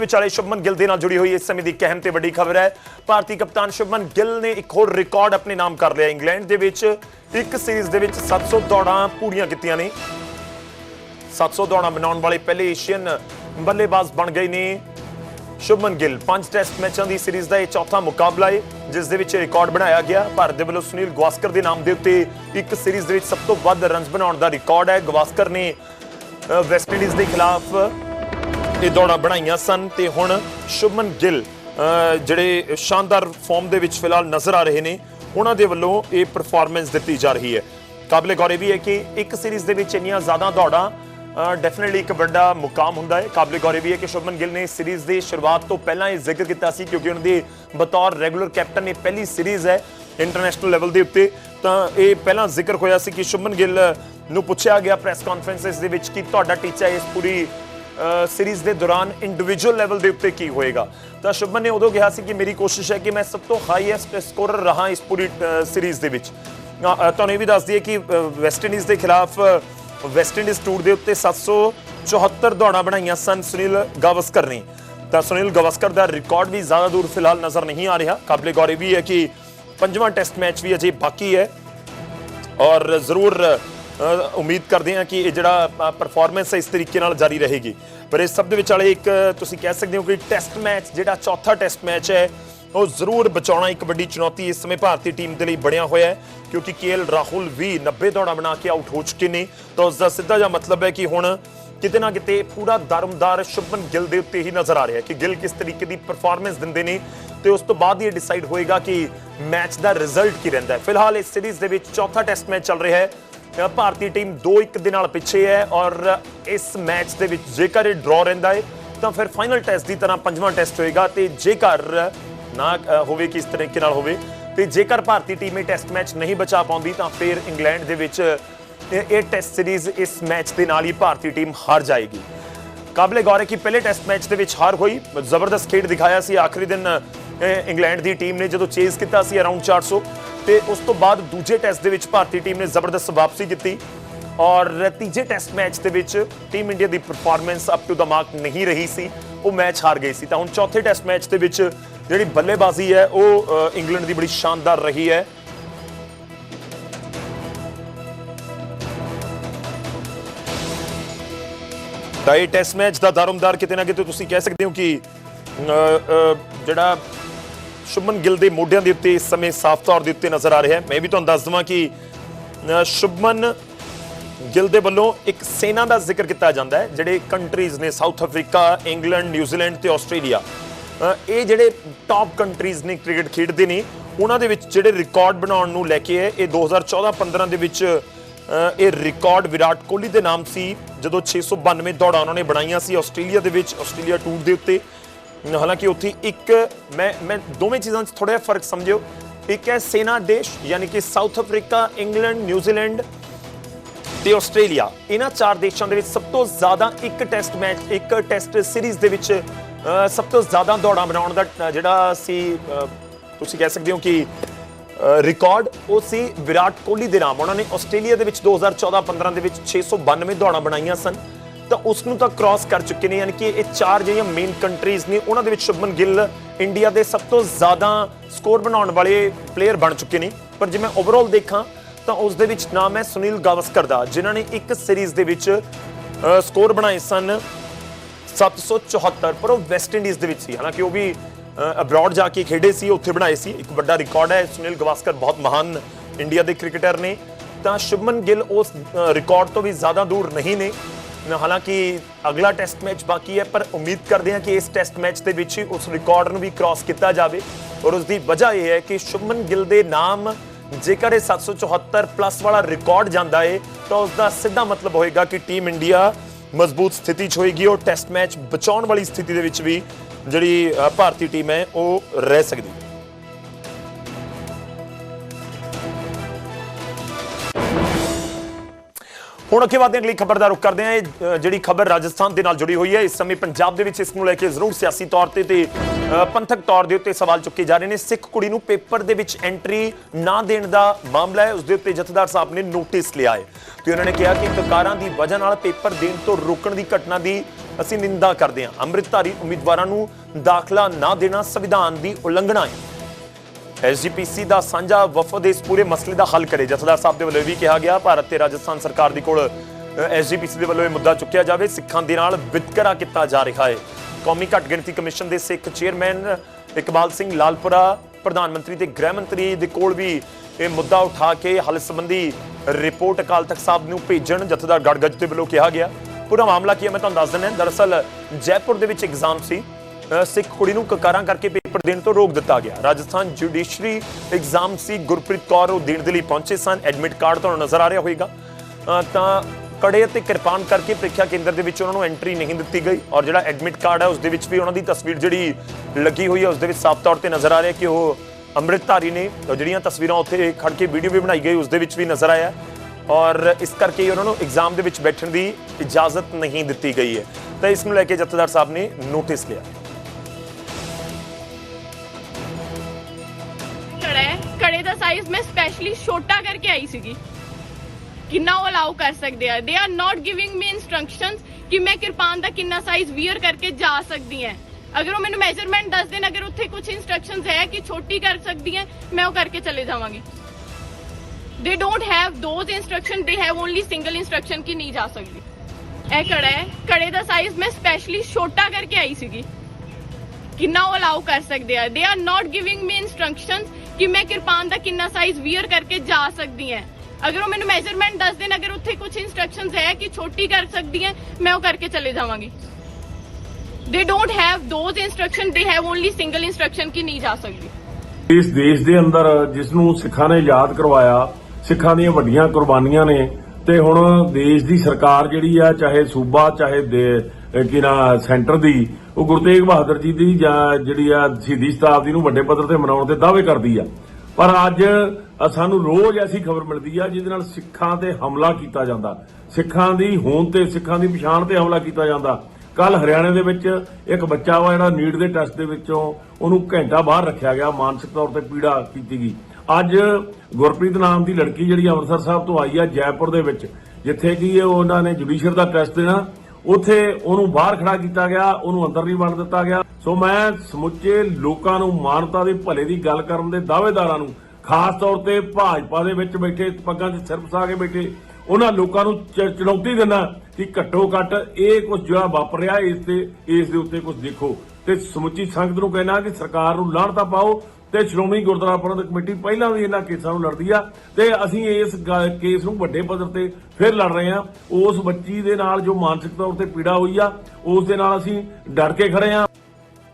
ਵਿਚਾਲੇ ਸ਼ੁਭਮਨ ਗਿੱਲ ਦੇ ਨਾਲ ਜੁੜੀ ਹੋਈ ਇਸ ਸਮੇਂ ਦੀ ਇੱਕ ਤੇ ਵੱਡੀ ਖਬਰ ਹੈ। ਭਾਰਤੀ ਕਪਤਾਨ ਸ਼ੁਭਮਨ ਗਿੱਲ ਨੇ ਇੱਕ ਹੋਰ ਰਿਕਾਰਡ ਆਪਣੇ ਨਾਮ ਕਰ ਲਿਆ। ਇੰਗਲੈਂਡ ਦੇ ਵਿੱਚ ਇੱਕ ਸੀਰੀਜ਼ ਦੇ ਵਿੱਚ 700 ਦੌੜਾਂ ਪੂਰੀਆਂ ਕੀਤੀਆਂ ਨੇ। 700 ਦੌੜਾਂ ਬਣਾਉਣ ਵਾਲੇ ਪਹਿਲੇ ਏਸ਼ੀਅਨ ਬੱਲੇਬਾਜ਼ ਬਣ ਗਏ ਨੇ ਸ਼ੁਭਮਨ ਗਿੱਲ। ਪੰਜ ਟੈਸਟ ਮੈਚਾਂ ਦੀ ਸੀਰੀਜ਼ ਦਾ ਇਹ ਚੌਥਾ ਮੁਕਾਬਲਾ ਹੈ ਜਿਸ ਦੇ ਵਿੱਚ ਰਿਕਾਰਡ ਬਣਾਇਆ ਗਿਆ। ਭਾਰਤ ਦੇ ਵੱਲੋਂ ਸੁਨੀਲ ਗਵਾਸਕਰ ਦੇ ਨਾਮ ਦੇ ਉੱਤੇ ਇੱਕ ਸੀਰੀਜ਼ ਦੇ ਵਿੱਚ ਸਭ ਤੋਂ ਵੱਧ ਰਨਸ ਬਣਾਉਣ ਦਾ ਰਿਕਾਰਡ ਹੈ। ਗਵਾਸਕਰ ਨੇ ਅ, ਵੈਸਟ ਇੰਡੀਜ਼ ਦੇ ਖਿਲਾਫ ਇਹ ਦੌੜਾਂ ਬਣਾਈਆਂ ਸਨ ਤੇ ਹੁਣ ਸ਼ੁਭਮਨ ਗਿੱਲ ਜਿਹੜੇ ਸ਼ਾਨਦਾਰ ਫਾਰਮ ਦੇ ਵਿੱਚ ਫਿਲਹਾਲ ਨਜ਼ਰ ਆ ਰਹੇ ਨੇ, ਉਹਨਾਂ ਦੇ ਵੱਲੋਂ ਇਹ ਪਰਫਾਰਮੈਂਸ ਦਿੱਤੀ ਜਾ ਰਹੀ ਹੈ। ਕਾਬਲੇ ਗੌਰ ਇਹ ਵੀ ਹੈ ਕਿ ਇੱਕ ਸੀਰੀਜ਼ ਦੇ ਵਿੱਚ ਇੰਨੀਆਂ ਜ਼ਿਆਦਾ ਦੌੜਾਂ ਡੈਫੀਨਿਟਲੀ ਇੱਕ ਵੱਡਾ ਮੁਕਾਮ ਹੁੰਦਾ ਹੈ। ਕਾਬਲੇ ਗੌਰ ਇਹ ਵੀ ਹੈ ਕਿ ਸ਼ੁਭਮਨ ਗਿੱਲ ਨੇ ਸੀਰੀਜ਼ ਦੀ ਸ਼ੁਰੂਆਤ ਤੋਂ ਪਹਿਲਾਂ ਇਹ ਜ਼ਿਕਰ ਕੀਤਾ ਸੀ ਕਿਉਂਕਿ ਉਹਨਾਂ ਦੀ ਬਤੌਰ ਰੈਗੂਲਰ ਕੈਪਟਨ ਇਹ ਪਹਿਲੀ ਸੀਰੀਜ਼ ਹੈ ਇੰਟਰਨੈਸ਼ਨਲ ਲੈਵਲ ਦੇ ਉੱਤੇ। ਤਾਂ ਇਹ ਪਹਿਲਾਂ ਜ਼ਿਕਰ ਹੋਇਆ ਸੀ ਕਿ ਸ਼ੁਭਮਨ ਗਿੱਲ ਨੂੰ ਪੁੱਛਿਆ ਗਿਆ ਪ੍ਰੈਸ ਕਾਨਫਰੰਸਸ ਦੇ ਵਿੱਚ ਕਿ ਤੁਹਾਡਾ ਟੀਚਾ ਇਸ ਪੂਰੀ ਸੀਰੀਜ਼ ਦੇ ਦੌਰਾਨ ਇੰਡੀਵਿਜੂਅਲ ਲੈਵਲ ਦੇ ਉੱਤੇ ਕੀ ਹੋਏਗਾ? ਤਾਂ ਸ਼ੁਭਮਨ ਨੇ ਉਦੋਂ ਕਿਹਾ ਸੀ ਕਿ ਮੇਰੀ ਕੋਸ਼ਿਸ਼ ਹੈ ਕਿ ਮੈਂ ਸਭ ਤੋਂ ਹਾਈਐਸਟ ਸਕੋਰਰ ਰਹਾ ਇਸ ਪੂਰੀ ਸੀਰੀਜ਼ ਦੇ ਵਿੱਚ। ਤੁਹਾਨੂੰ ਇਹ ਵੀ ਦੱਸ ਦਈਏ ਕਿ ਅ, ਵੈਸਟ ਇੰਡੀਜ਼ ਦੇ ਖਿਲਾਫ ਅ, ਵੈਸਟ ਇੰਡੀਜ਼ ਟੂਰ ਦੇ ਉੱਤੇ 774 ਦੌੜਾਂ ਬਣਾਈਆਂ ਸਨ ਸੁਨੀਲ ਗਾਵਸਕਰ ਨੇ। ਤਾਂ ਸੁਨੀਲ ਗਾਵਸਕਰ ਦਾ ਰਿਕਾਰਡ ਵੀ ਜ਼ਿਆਦਾ ਦੂਰ ਫਿਲਹਾਲ ਨਜ਼ਰ ਨਹੀਂ ਆ ਰਿਹਾ। ਕਾਬਲੇ ਗੌਰ ਇਹ ਵੀ ਹੈ ਕਿ ਪੰਜਵਾਂ ਟੈਸਟ ਮੈਚ ਵੀ ਅਜੇ ਬਾਕੀ ਹੈ। ਔਰ ਜ਼ਰੂਰ ਉਮੀਦ ਕਰਦੇ ਹਾਂ ਕਿ ਇਹ ਜਿਹੜਾ ਪਰਫਾਰਮੈਂਸ ਹੈ ਇਸ ਤਰੀਕੇ ਨਾਲ ਜਾਰੀ ਰਹੇਗੀ। ਪਰ ਇਸ ਸਭ ਦੇ ਵਿਚਾਲੇ ਇੱਕ, ਤੁਸੀਂ ਕਹਿ ਸਕਦੇ ਹੋ ਕਿ ਟੈਸਟ ਮੈਚ ਜਿਹੜਾ ਚੌਥਾ ਟੈਸਟ ਮੈਚ ਹੈ, ਉਹ ਜ਼ਰੂਰ ਬਚਾਉਣਾ ਇੱਕ ਵੱਡੀ ਚੁਣੌਤੀ ਇਸ ਸਮੇਂ ਭਾਰਤੀ ਟੀਮ ਦੇ ਲਈ ਬਣਿਆ ਹੋਇਆ ਹੈ, ਕਿਉਂਕਿ ਕੇਐਲ ਰਾਹੁਲ ਵੀ 90 ਦੌੜਾਂ ਬਣਾ ਕੇ ਆਊਟ ਹੋ ਚੁੱਕੇ ਨੇ। ਤਾਂ ਉਸ ਦਾ ਸਿੱਧਾ ਜਿਹਾ ਮਤਲਬ ਹੈ ਕਿ ਹੁਣ ਕਿਤੇ ਨਾ ਕਿਤੇ ਪੂਰਾ ਦਰਮਦਾਰ ਸ਼ੁਭਨ ਗਿੱਲ ਦੇ ਉੱਤੇ ਹੀ ਨਜ਼ਰ ਆ ਰਿਹਾ ਹੈ ਕਿ ਗਿੱਲ ਕਿਸ ਤਰੀਕੇ ਦੀ ਪਰਫਾਰਮੈਂਸ ਦਿੰਦੇ ਨੇ ਤੇ ਉਸ ਤੋਂ ਬਾਅਦ ਹੀ ਇਹ ਡਿਸਾਈਡ ਹੋਏਗਾ ਕਿ ਮੈਚ ਦਾ ਰਿਜ਼ਲਟ ਕੀ ਰਹਿੰਦਾ ਹੈ। ਫਿਲਹਾਲ ਇਸ ਸੀਰੀਜ਼ ਦੇ ਵਿੱਚ ਚੌਥਾ ਟੈਸਟ ਮੈਚ ਚੱਲ ਰਿਹਾ ਹੈ। ਭਾਰਤੀ ਟੀਮ 2-1 ਦੇ ਨਾਲ ਪਿੱਛੇ ਹੈ ਔਰ ਇਸ ਮੈਚ ਦੇ ਵਿੱਚ ਜੇਕਰ ਇਹ ਡਰਾਅ ਰਹਿੰਦਾ ਹੈ, ਤਾਂ ਫਿਰ ਫਾਈਨਲ ਟੈਸਟ ਦੀ ਤਰ੍ਹਾਂ ਪੰਜਵਾਂ ਟੈਸਟ ਹੋਏਗਾ ਤੇ ਜੇਕਰ ਨਾ ਹੋਵੇ ਕਿਸ ਤਰੀਕੇ ਨਾਲ ਹੋਵੇ, ਤੇ ਜੇਕਰ ਭਾਰਤੀ ਟੀਮ ਇਹ ਟੈਸਟ ਮੈਚ ਨਹੀਂ ਬਚਾ ਪਾਉਂਦੀ, ਤਾਂ ਫਿਰ ਇੰਗਲੈਂਡ ਦੇ ਵਿੱਚ ਇਹ ਟੈਸਟ ਸੀਰੀਜ਼ ਇਸ ਮੈਚ ਦੇ ਨਾਲ ਹੀ ਭਾਰਤੀ ਟੀਮ ਹਾਰ ਜਾਏਗੀ। ਕਾਬਲੇ ਗੌਰ ਹੈ ਕਿ ਪਹਿਲੇ ਟੈਸਟ ਮੈਚ ਦੇ ਵਿੱਚ ਹਾਰ ਹੋਈ, ਜ਼ਬਰਦਸਤ ਖੇਡ ਦਿਖਾਇਆ ਸੀ। ਆਖਰੀ ਦਿਨ ਇੰਗਲੈਂਡ ਦੀ ਟੀਮ ਨੇ ਜਦੋਂ ਚੇਜ਼ ਕੀਤਾ ਸੀ ਅਰਾਊਂਡ 400 ਤੇ ਉਸ ਤੋਂ ਬਾਅਦ ਦੂਜੇ ਟੈਸਟ ਦੇ ਵਿੱਚ ਭਾਰਤੀ ਟੀਮ ਨੇ ਜ਼ਬਰਦਸਤ ਵਾਪਸੀ ਕੀਤੀ ਔਰ ਤੀਜੇ ਟੈਸਟ ਮੈਚ ਦੇ ਵਿੱਚ team India the performance up to the mark ਨਹੀਂ ਰਹੀ ਸੀ, ਉਹ ਮੈਚ ਹਾਰ ਗਈ ਸੀ। ਤਾਂ ਹੁਣ ਚੌਥੇ ਟੈਸਟ ਮੈਚ ਦੇ ਵਿੱਚ ਜਿਹੜੀ ਬੱਲੇਬਾਜ਼ੀ ਹੈ, ਉਹ ਇੰਗਲੈਂਡ ਦੀ ਬੜੀ ਸ਼ਾਨਦਾਰ ਰਹੀ ਹੈ। ਤਾਂ ਇਹ ਟੈਸਟ ਮੈਚ ਦਾ ਦਰਮਦਾਰ ਕਿਤੇ ਨਾ ਕਿਤੇ ਤੁਸੀਂ ਕਹਿ ਸਕਦੇ ਹੋ ਕਿ ਜਿਹੜਾ ਸ਼ੁਭਮਨ ਗਿੱਲ ਦੇ ਮੋਢਿਆਂ ਦੇ ਉੱਤੇ ਇਸ ਸਮੇਂ ਸਾਫ਼ ਤੌਰ ਦੇ ਉੱਤੇ ਨਜ਼ਰ ਆ ਰਿਹਾ ਹੈ। ਮੈਂ ਵੀ ਤੁਹਾਨੂੰ ਦੱਸ ਦਵਾਂ ਕਿ ਸ਼ੁਭਮਨ ਗਿੱਲ ਦੇ ਵੱਲੋਂ ਇੱਕ ਸੈਨਾ ਦਾ ਜ਼ਿਕਰ ਕੀਤਾ ਜਾਂਦਾ ਹੈ, ਜਿਹੜੇ ਕੰਟਰੀਜ਼ ਨੇ South Africa, England New Zealand ਤੇ ਆਸਟ੍ਰੇਲੀਆ। ਇਹ ਜਿਹੜੇ ਟਾਪ ਕੰਟਰੀਜ਼ ਨੇ ਕ੍ਰਿਕਟ ਖੇਡਦੇ ਨੇ, ਉਹਨਾਂ ਦੇ ਵਿੱਚ ਜਿਹੜੇ ਰਿਕਾਰਡ ਬਣਾਉਣ ਨੂੰ ਲੈ ਕੇ ਹੈ, ਇਹ 2014-15 ਦੇ ਵਿੱਚ ਇਹ ਰਿਕਾਰਡ ਵਿਰਾਟ ਕੋਹਲੀ ਦੇ ਨਾਮ ਸੀ। ਜਦੋਂ 692 ਦੌੜਾਂ ਉਹਨਾਂ ਨੇ ਬਣਾਈਆਂ ਸੀ ਆਸਟ੍ਰੇਲੀਆ ਦੇ ਵਿੱਚ, ਆਸਟ੍ਰੇਲੀਆ ਟੂਰ ਦੇ ਉੱਤੇ। ਹਾਲਾਂਕਿ ਉੱਥੇ ਇੱਕ, ਮੈਂ ਮੈਂ ਦੋਵੇਂ ਚੀਜ਼ਾਂ 'ਚ ਥੋੜਾ ਜਿਹਾ ਫ਼ਰਕ ਸਮਝਿਓ। ਇੱਕ ਹੈ ਸੈਨਾ ਦੇਸ਼, ਯਾਨੀ ਕਿ South Africa, England, New Zealand ਤੇ ਆਸਟ੍ਰੇਲੀਆ। ਇਹਨਾਂ ਚਾਰ ਦੇਸ਼ਾਂ ਦੇ ਵਿੱਚ ਸਭ ਤੋਂ ਜ਼ਿਆਦਾ ਇੱਕ ਟੈਸਟ ਮੈਚ, ਇੱਕ ਟੈਸਟ ਸੀਰੀਜ਼ ਦੇ ਵਿੱਚ ਸਭ ਤੋਂ ਜ਼ਿਆਦਾ ਦੌੜਾਂ ਬਣਾਉਣ ਦਾ ਜਿਹੜਾ ਸੀ ਤੁਸੀਂ ਕਹਿ ਸਕਦੇ ਹੋ ਕਿ ਰਿਕਾਰਡ, ਉਹ ਸੀ ਵਿਰਾਟ ਕੋਹਲੀ ਦੇ ਨਾਮ। ਉਹਨਾਂ ਨੇ ਆਸਟ੍ਰੇਲੀਆ ਦੇ ਵਿੱਚ 2014-15 ਦੇ ਵਿੱਚ 692 ਦੌੜਾਂ ਬਣਾਈਆਂ ਸਨ। ਤਾਂ ਉਸ ਨੂੰ ਤਾਂ ਕ੍ਰਾਸ ਕਰ ਚੁੱਕੇ ਨੇ, ਯਾਨੀ ਕਿ ਇਹ ਚਾਰ ਜਿਹੜੀਆਂ ਮੇਨ ਕੰਟਰੀਜ਼ ਨੇ, ਉਹਨਾਂ ਦੇ ਵਿੱਚ ਸ਼ੁਭਮਨ ਗਿੱਲ ਇੰਡੀਆ ਦੇ ਸਭ ਤੋਂ ਜ਼ਿਆਦਾ ਸਕੋਰ ਬਣਾਉਣ ਵਾਲੇ ਪਲੇਅਰ ਬਣ ਚੁੱਕੇ ਨੇ। ਪਰ ਜੇ ਮੈਂ ਓਵਰਆਲ ਦੇਖਾਂ, ਤਾਂ ਉਸ ਦੇ ਵਿੱਚ ਨਾਮ ਹੈ ਸੁਨੀਲ ਗਾਵਸਕਰ ਦਾ, ਜਿਨ੍ਹਾਂ ਨੇ ਇੱਕ ਸੀਰੀਜ਼ ਦੇ ਵਿੱਚ ਸਕੋਰ ਬਣਾਏ ਸਨ 774 ਪਰ ਉਹ ਵੈਸਟ ਇੰਡੀਜ਼ ਦੇ ਵਿੱਚ ਸੀ। ਹਾਲਾਂਕਿ ਉਹ ਵੀ ਅਬਰਾਡ ਜਾ ਕੇ ਖੇਡੇ ਸੀ, ਉੱਥੇ ਬਣਾਏ ਸੀ। ਇੱਕ ਵੱਡਾ ਰਿਕਾਰਡ ਹੈ, ਸੁਨੀਲ ਗਵਾਸਕਰ ਬਹੁਤ ਮਹਾਨ ਇੰਡੀਆ ਦੇ ਕ੍ਰਿਕਟਰ ਨੇ। ਤਾਂ ਸ਼ੁਭਮਨ ਗਿੱਲ ਉਸ ਰਿਕਾਰਡ ਤੋਂ ਵੀ ਜ਼ਿਆਦਾ ਦੂਰ ਨਹੀਂ ਨੇ। ਹਾਲਾਂਕਿ ਅਗਲਾ ਟੈਸਟ ਮੈਚ ਬਾਕੀ ਹੈ, ਪਰ ਉਮੀਦ ਕਰਦੇ ਹਾਂ ਕਿ ਇਸ ਟੈਸਟ ਮੈਚ ਦੇ ਵਿੱਚ ਹੀ ਉਸ ਰਿਕਾਰਡ ਨੂੰ ਵੀ ਕ੍ਰਾਸ ਕੀਤਾ ਜਾਵੇ। ਔਰ ਉਸ ਦੀ ਵਜ੍ਹਾ ਇਹ ਹੈ ਕਿ ਸ਼ੁਭਮਨ ਗਿੱਲ ਦੇ ਨਾਮ ਜੇਕਰ ਇਹ 774 ਪਲੱਸ ਵਾਲਾ ਰਿਕਾਰਡ ਜਾਂਦਾ ਏ, ਤਾਂ ਉਸ ਦਾ ਸਿੱਧਾ ਮਤਲਬ ਹੋਏਗਾ ਕਿ ਟੀਮ ਇੰਡੀਆ ਮਜ਼ਬੂਤ ਸਥਿਤੀ 'ਚ ਹੋਏਗੀ। ਔਰ ਟੈਸਟ ਮੈਚ ਬਚਾਉਣ ਵਾਲੀ ਸਥਿਤੀ ਦੇ ਵਿੱਚ ਵੀ ਜਿਹੜੀ ਭਾਰਤੀ ਟੀਮ ਹੈ, ਉਹ ਰਹਿ ਸਕਦੀ ਹੈ। ਹੁਣ ਅੱਗੇ ਵਧਦੇ ਹਾਂ, ਅਗਲੀ ਖਬਰ ਦਾ ਰੁਖ ਕਰਦੇ ਹਾਂ। ਇਹ ਜਿਹੜੀ ਖਬਰ ਰਾਜਸਥਾਨ ਦੇ ਨਾਲ ਜੁੜੀ ਹੋਈ ਹੈ, ਇਸ ਸਮੇਂ ਪੰਜਾਬ ਦੇ ਵਿੱਚ ਇਸ ਨੂੰ ਲੈ ਕੇ ਜ਼ਰੂਰ ਸਿਆਸੀ ਤੌਰ ਤੇ ਤੇ ਪੰਥਕ ਤੌਰ ਦੇ ਉੱਤੇ ਸਵਾਲ ਚੁੱਕੇ ਜਾ ਰਹੇ ਨੇ। ਸਿੱਖ ਕੁੜੀ ਨੂੰ ਪੇਪਰ ਦੇ ਵਿੱਚ ਐਂਟਰੀ ਨਾ ਦੇਣ ਦਾ ਮਾਮਲਾ ਹੈ। ਉਸ ਦੇ ਉੱਤੇ ਜਥੇਦਾਰ ਸਾਹਿਬ ਨੇ ਨੋਟਿਸ ਲਿਆ ਹੈ। ਤੇ ਉਹਨਾਂ ਨੇ ਕਿਹਾ ਕਿ ਕਕਾਰਾਂ ਦੀ ਵਜ੍ਹਾ ਨਾਲ ਪੇਪਰ ਦੇਣ ਤੋਂ ਰੋਕਣ ਦੀ ਘਟਨਾ ਦੀ ਅਸੀਂ ਨਿੰਦਾ ਕਰਦੇ ਹਾਂ। ਅੰਮ੍ਰਿਤਧਾਰੀ ਉਮੀਦਵਾਰਾਂ ਨੂੰ ਦਾਖਲਾ ਨਾ ਦੇਣਾ ਸੰਵਿਧਾਨ ਦੀ ਉਲੰਘਣਾ ਹੈ। ਐਸਜੀਪੀਸੀ ਦਾ ਸਾਂਝਾ ਵਫਦ ਇਸ ਪੂਰੇ ਮਸਲੇ ਦਾ ਹੱਲ ਕਰੇ। ਜਥੇਦਾਰ ਸਾਹਿਬ ਦੇ ਵੱਲੋਂ ਇਹ ਵੀ ਕਿਹਾ ਗਿਆ, ਭਾਰਤ ਤੇ ਰਾਜਸਥਾਨ ਸਰਕਾਰ ਦੇ ਕੋਲ ਐਸਜੀਪੀਸੀ ਦੇ ਵੱਲੋਂ ਇਹ ਮੁੱਦਾ ਚੁੱਕਿਆ ਜਾਵੇ। ਸਿੱਖਾਂ ਦੇ ਨਾਲ ਵਿਤਕਰਾ ਕੀਤਾ ਜਾ ਰਿਹਾ ਹੈ। ਕੌਮੀ ਘੱਟ ਗਿਣਤੀ ਕਮਿਸ਼ਨ ਦੇ ਸਿੱਖ ਚੇਅਰਮੈਨ ਇਕਬਾਲ ਸਿੰਘ ਲਾਲਪੁਰਾ, ਪ੍ਰਧਾਨ ਮੰਤਰੀ ਤੇ ਗ੍ਰਹਿ ਮੰਤਰੀ ਦੇ ਕੋਲ ਵੀ ਇਹ ਮੁੱਦਾ ਉਠਾ ਕੇ ਹੱਲ ਸੰਬੰਧੀ ਰਿਪੋਰਟ ਅਕਾਲ ਤਖਤ ਸਾਹਿਬ ਨੂੰ ਭੇਜਣ, ਜਥੇਦਾਰ ਗੜਗੱਜ ਦੇ ਵੱਲੋਂ ਕਿਹਾ ਗਿਆ। ਪੂਰਾ ਮਾਮਲਾ ਕੀ ਹੈ ਮੈਂ ਤੁਹਾਨੂੰ ਦੱਸ ਦਿੰਦਾ। ਦਰਅਸਲ ਜੈਪੁਰ ਦੇ ਵਿੱਚ ਐਗਜ਼ਾਮ ਸੀ। ਸਿੱਖ ਕੁੜੀ ਨੂੰ ਕਕਾਰਾਂ ਕਰਕੇ ਪੇਪਰ ਦੇਣ ਤੋਂ ਰੋਕ ਦਿੱਤਾ ਗਿਆ। ਰਾਜਸਥਾਨ ਜੁਡੀਸ਼ਰੀ ਐਗਜ਼ਾਮ ਸੀ, ਗੁਰਪ੍ਰੀਤ ਕੌਰ ਉਹ ਦੇਣ ਦੇ ਲਈ ਪਹੁੰਚੇ ਸਨ। ਐਡਮਿਟ ਕਾਰਡ ਤੁਹਾਨੂੰ ਨਜ਼ਰ ਆ ਰਿਹਾ ਹੋਵੇਗਾ। ਤਾਂ ਕੜੇ ਅਤੇ ਕਿਰਪਾਨ ਕਰਕੇ ਪ੍ਰੀਖਿਆ ਕੇਂਦਰ ਦੇ ਵਿੱਚ ਉਹਨਾਂ ਨੂੰ ਐਂਟਰੀ ਨਹੀਂ ਦਿੱਤੀ ਗਈ ਔਰ ਜਿਹੜਾ ਐਡਮਿਟ ਕਾਰਡ ਹੈ, ਉਸ ਦੇ ਵਿੱਚ ਵੀ ਉਹਨਾਂ ਦੀ ਤਸਵੀਰ ਜਿਹੜੀ ਲੱਗੀ ਹੋਈ ਹੈ, ਉਸ ਦੇ ਵਿੱਚ ਸਾਫ਼ ਤੌਰ ਤੇ ਨਜ਼ਰ ਆ ਰਿਹਾ ਕਿ ਉਹ ਅੰਮ੍ਰਿਤਧਾਰੀ ਨੇ ਜਿਹੜੀਆਂ ਤਸਵੀਰਾਂ ਉੱਥੇ ਖੜ ਕੇ ਵੀਡੀਓ ਵੀ ਬਣਾਈ ਗਈ, ਉਸ ਦੇ ਵਿੱਚ ਵੀ ਨਜ਼ਰ ਆਇਆ ਔਰ ਇਸ ਕਰਕੇ ਉਹਨਾਂ ਨੂੰ ਐਗਜ਼ਾਮ ਦੇ ਵਿੱਚ ਬੈਠਣ ਦੀ ਇਜਾਜ਼ਤ ਨਹੀਂ ਦਿੱਤੀ ਗਈ ਹੈ। ਤਾਂ ਇਸ ਨੂੰ ਲੈ ਕੇ ਜਥੇਦਾਰ ਸਾਹਿਬ ਨੇ ਨੋਟਿਸ ਲਿਆ। ਕੜੇ ਦਾ ਸਾਈਜ਼ ਮੈਂ ਸਪੈਸ਼ਲੀ ਛੋਟਾ ਕਰਕੇ ਆਈ ਸੀਗੀ ਕਿੰਨਾ ਉਹ ਅਲਾਉ ਕਰ ਸਕਦੇ ਆ they are not giving me instructions ਕਿ ਮੈਂ ਕਿਰਪਾਨ ਦਾ ਕਿੰਨਾ ਸਾਈਜ਼ ਵੀਅਰ ਕਰਕੇ ਜਾ ਸਕਦੀ ਹਾਂ ਅਗਰ ਉਹ ਮੈਨੂੰ ਮੈਜ਼ਰਮੈਂਟ ਦੱਸ ਦੇਣ ਅਗਰ ਉੱਥੇ ਕੁਝ ਇਨਸਟਰਕਸ਼ਨਸ ਹੈ ਕਿ ਛੋਟੀ ਕਰ ਸਕਦੀ ਹੈ ਮੈਂ ਉਹ ਕਰਕੇ ਚਲੇ ਜਾਵਾਂਗੀ they don't have those instruction they have only single instruction ਕਿ ਨਹੀਂ ਜਾ ਸਕਦੀ ਇਹ ਕੜਾ ਹੈ ਕੜੇ ਦਾ ਸਾਈਜ਼ ਮੈਂ ਸਪੈਸ਼ਲੀ ਛੋਟਾ ਕਰਕੇ ਆਈ ਸੀਗੀ ਕਿੰਨਾ ਉਹ ਅਲਾਉ ਕਰ ਸਕਦੇ ਆ they are not giving me instructions ਕਿ ਮੈਂ ਕਿਰਪਾਨ ਦਾ ਕਿੰਨਾ ਸਾਈਜ਼ ਵੀਅਰ ਕਰਕੇ ਜਾ ਸਕਦੀ ਹਾਂ। ਅਗਰ ਉਹ ਮੈਨੂੰ ਮੈਜ਼ਰਮੈਂਟ ਦੱਸ ਦੇਣ, ਅਗਰ ਉੱਥੇ ਕੁਝ ਇਨਸਟਰਕਸ਼ਨਸ ਹੈ ਕਿ ਛੋਟੀ ਕਰ ਸਕਦੀ ਹੈ, ਮੈਂ ਉਹ ਕਰਕੇ ਚਲੇ ਜਾਵਾਂਗੀ। They don't have those instruction they have only single instruction ਕਿ ਨਹੀਂ ਜਾ ਸਕਦੀ। ਇਸ ਦੇਸ਼ ਦੇ ਅੰਦਰ ਜਿਸ ਨੂੰ ਸਿੱਖਾਂ ਨੇ ਯਾਦ ਕਰਵਾਇਆ, ਸਿੱਖਾਂ ਦੀਆਂ ਵੱਡੀਆਂ ਕੁਰਬਾਨੀਆਂ ਨੇ, ਤੇ ਹੁਣ ਦੇਸ਼ ਦੀ ਸਰਕਾਰ ਜਿਹੜੀ ਆ, ਚਾਹੇ ਸੂਬਾ, ਚਾਹੇ ਕਿ ਨਾ, ਸੈਂਟਰ ਦੀ, ਉਹ ਗੁਰੂ ਤੇਗ ਬਹਾਦਰ ਜੀ ਦੀ ਜਾਂ ਜਿਹੜੀ ਆ ਸ਼ਹੀਦੀ ਸ਼ਤਾਬਦੀ ਨੂੰ ਵੱਡੇ ਪੱਧਰ ਤੇ ਮਨਾਉਣ ਦੇ ਦਾਅਵੇ ਕਰਦੀ ਆ। ਪਰ ਅੱਜ ਸਾਨੂੰ ਰੋਜ਼ ਐਸੀ ਖਬਰ ਮਿਲਦੀ ਆ ਜਿਹਦੇ ਨਾਲ ਸਿੱਖਾਂ ਤੇ ਹਮਲਾ ਕੀਤਾ ਜਾਂਦਾ। ਸਿੱਖਾਂ ਦੀ ਹੋਂਦ ਤੇ, ਸਿੱਖਾਂ ਦੀ ਪਛਾਣ ਤੇ ਹਮਲਾ ਕੀਤਾ ਜਾਂਦਾ। ਕੱਲ ਹਰਿਆਣੇ ਦੇ ਵਿੱਚ ਇੱਕ ਬੱਚਾ ਵਾ ਜਿਹੜਾ ਨੀਟ ਦੇ ਟੈਸਟ ਦੇ ਵਿੱਚੋਂ ਉਹਨੂੰ ਘੰਟਾ ਬਾਹਰ ਰੱਖਿਆ ਗਿਆ, ਮਾਨਸਿਕ ਤੌਰ ਤੇ ਪੀੜਾ ਕੀਤੀ ਗਈ। ਅੱਜ ਗੁਰਪ੍ਰੀਤ ਨਾਮ ਦੀ ਲੜਕੀ ਜਿਹੜੀ ਅੰਮ੍ਰਿਤਸਰ ਸਾਹਿਬ ਤੋਂ ਆਈ ਆ ਜੈਪੁਰ ਦੇ ਵਿੱਚ, ਜਿੱਥੇ ਕਿ ਉਹਨਾਂ ਨੇ ਜੁਡੀਸ਼ੀਅਰ ਦਾ ਟੈਸਟ ਦੇਣਾ ਉੱਥੇ ਉਹਨੂੰ ਬਾਹਰ ਖੜਾ ਕੀਤਾ ਗਿਆ, ਉਹਨੂੰ ਅੰਦਰ ਨਹੀਂ ਵੜਨ ਦਿੱਤਾ ਗਿਆ। ਸੋ ਮੈਂ ਸਮੁੱਚੇ ਲੋਕਾਂ ਨੂੰ ਮਾਨਵਤਾ ਦੇ ਭਲੇ ਦੀ ਗੱਲ ਕਰਨ ਦੇ ਦਾਅਵੇਦਾਰਾਂ ਨੂੰ, ਖਾਸ ਤੌਰ ਤੇ ਭਾਜਪਾ ਦੇ ਵਿੱਚ ਬੈਠੇ, ਪੱਗਾਂ 'ਚ ਸਿਰ ਫਸਾ ਕੇ ਬੈਠੇ, ਉਹਨਾਂ ਲੋਕਾਂ ਨੂੰ ਚ- ਚੁਣੌਤੀ ਦਿੰਦਾ ਕਿ ਘੱਟੋ ਘੱਟ ਇਹ ਕੁਝ ਜਿਹੜਾ ਵਾਪਰ ਰਿਹਾ, ਇਸ ਤੇ, ਇਸ ਦੇ ਉੱਤੇ ਕੁਝ ਦੇਖੋ। ਤੇ ਸਮੁੱਚੀ ਸੰਗਤ ਨੂੰ ਕਹਿਣਾ ਕਿ ਸਰਕਾਰ ਨੂੰ ਲਾਹਣਤਾ ਪਾਓ ਤੇ ਸ਼੍ਰੋਮਣੀ ਗੁਰਦੁਆਰਾ ਪ੍ਰਬੰਧਕ ਕਮੇਟੀ ਪਹਿਲਾਂ ਵੀ ਇਹਨਾਂ ਕੇਸਾਂ ਨੂੰ ਲੜਦੀ ਆ ਤੇ ਅਸੀਂ ਇਸ ਗ- ਕੇਸ ਨੂੰ ਵੱਡੇ ਪੱਧਰ ਤੇ ਫਿਰ ਲੜ ਰਹੇ ਆ। ਉਸ ਬੱਚੀ ਦੇ ਨਾਲ ਜੋ ਮਾਨਸਿਕ ਤੌਰ ਤੇ ਪੀੜਾ ਹੋਈ ਆ, ਉਸ ਦੇ ਨਾਲ ਅਸੀਂ ਡਟ ਕੇ ਖੜੇ ਆ।